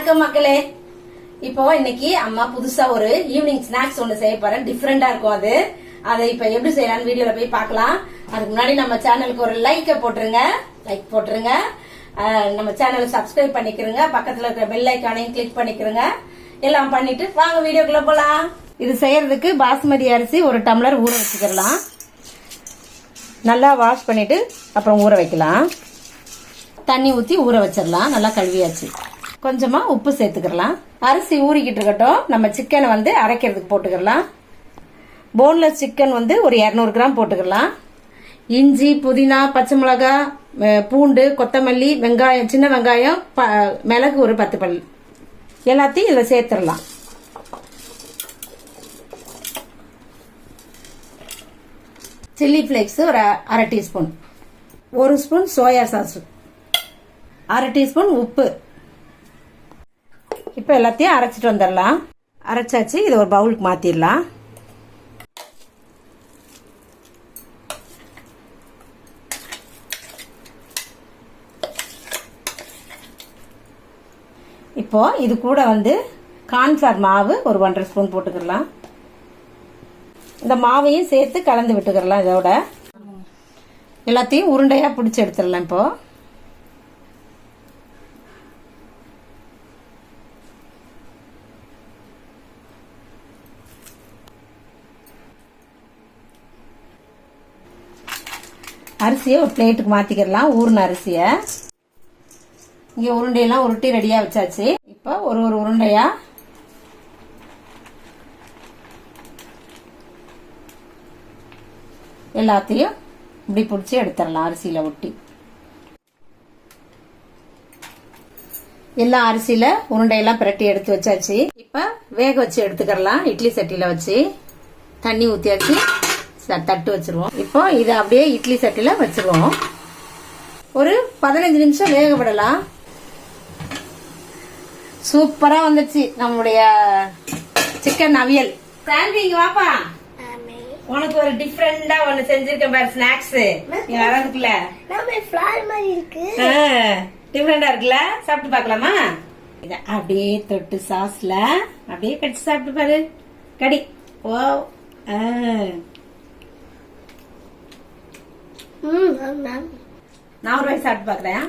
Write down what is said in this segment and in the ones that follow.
வணக்கம் மக்களே. இப்போ இன்னைக்கு அம்மா புதுசா ஒரு ஈவினிங் ஸ்நாக்ஸ் ஒண்ணு செய்ய போறேன். டிஃப்ரெண்டா இருக்கும் அது. அதை இப்ப எப்படி செய்யலாம்னு வீடியோல போய் பார்க்கலாம். அதுக்கு முன்னாடி நம்ம சேனலுக்கு ஒரு லைக்க போட்டுருங்க. லைக் போட்டுருங்க. நம்ம சேனலை சப்ஸ்கிரைப் பண்ணிக்கிறங்க. பக்கத்துல இருக்கிற பெல் ஐக்கானையும் கிளிக் பண்ணிக்கிறங்க. எல்லாம் பண்ணிட்டு வாங்க வீடியோக்குள்ள போலாம். இது செய்யறதுக்கு பாஸ்மதி அரிசி ஒரு டம்ளர் ஊற வச்சுக்கலாம் நல்லா வாஷ் பண்ணிட்டு அப்புறம் ஊற வைக்கலாம். தண்ணி ஊற்றி ஊற வச்சிடலாம். நல்லா கழுவியாச்சு. கொஞ்சமா உப்பு சேர்த்துக்கலாம் அரிசி ஊறிக்கிட்டு இருக்கட்டும். நம்ம சிக்கனை வந்து அரைக்கிறதுக்கு போட்டுக்கலாம் போன்லெஸ் சிக்கன் வந்து ஒரு இரநூறு கிராம் போட்டுக்கலாம் இஞ்சி புதினா பச்சை மிளகா பூண்டு கொத்தமல்லி வெங்காயம் சின்ன வெங்காயம் ப- மிளகு ஒரு பத்து பல். எல்லாத்தையும் இதில் சேர்த்துடலாம். சில்லி ஃப்ளேக்ஸ் ஒரு அரை டீஸ்பூன் ஒரு ஸ்பூன் சோயா சாஸ் அரை டீஸ்பூன் உப்பு. இப்போ எல்லாத்தையும் அரைச்சிட்டு வந்துடலாம். அரைச்சாச்சு இதை ஒரு பவுலுக்கு மாற்றிடலாம் இப்போ இது கூட வந்து கார்ன்ஃபிளவர் மாவு ஒரு ஒன்றரை ஸ்பூன் போட்டுக்கலாம் இந்த மாவையும் சேர்த்து கலந்து விட்டுக்கிறலாம் இதோட. எல்லாத்தையும் உருண்டையாக பிடிச்சி எடுத்துடலாம் இப்போ. அரிசியை ஒரு பிளேட்டுக்கு மாற்றிக்கிடலாம் ஊறின அரிசியை. இங்க உருண்டையெல்லாம் உருட்டி ரெடியா வச்சாச்சு. இப்போ ஒரு ஒரு உருண்டையா? எல்லாத்தையும் இப்படி பிடிச்சி எடுத்துடலாம் அரிசியில ஒட்டி. எல்லா அரிசியில உருண்டையெல்லாம் பிரட்டி எடுத்து வச்சாச்சு. இப்ப வேக வச்சு எடுத்துக்கிடலாம். இட்லி சட்டியில வச்சு. தண்ணி ஊத்தியாச்சு. தட்டு வச்சிருவோம். இப்போ இதை அப்படியே இட்லி சட்டியில வச்சிருவோம். ஒரு பதினஞ்சு நிமிஷம் வேக விடலாம். சூப்பரா வந்துச்சு நம்முடைய சிக்கன் அவியல். சாண்டி இங்க வாப்பா. உனக்கு ஒரு டிஃப்ரெண்டா ஒண்ணு செஞ்சிருக்கேன் பாரு ஸ்நாக்ஸ் நீ மாதிரி இருக்கு. டிஃப்ரெண்டா இருக்குல்ல? சாப்பிட்டு பார்க்கலாமா? இத அப்படியே தொட்டு சாஸ்ல அப்படியே கடிச்சு சாப்பிட்டு பாரு. கடி. ஓ ஆ. ம் நான் ஒரு வாய் சாப்பிட்டு பாக்குறேன்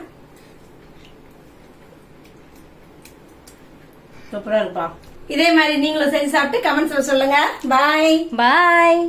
சூப்பரா இருப்பா இதே மாதிரி நீங்களும் செஞ்சு சாப்பிட்டு கமெண்ட்ஸ்ல சொல்லுங்க. பாய் பாய்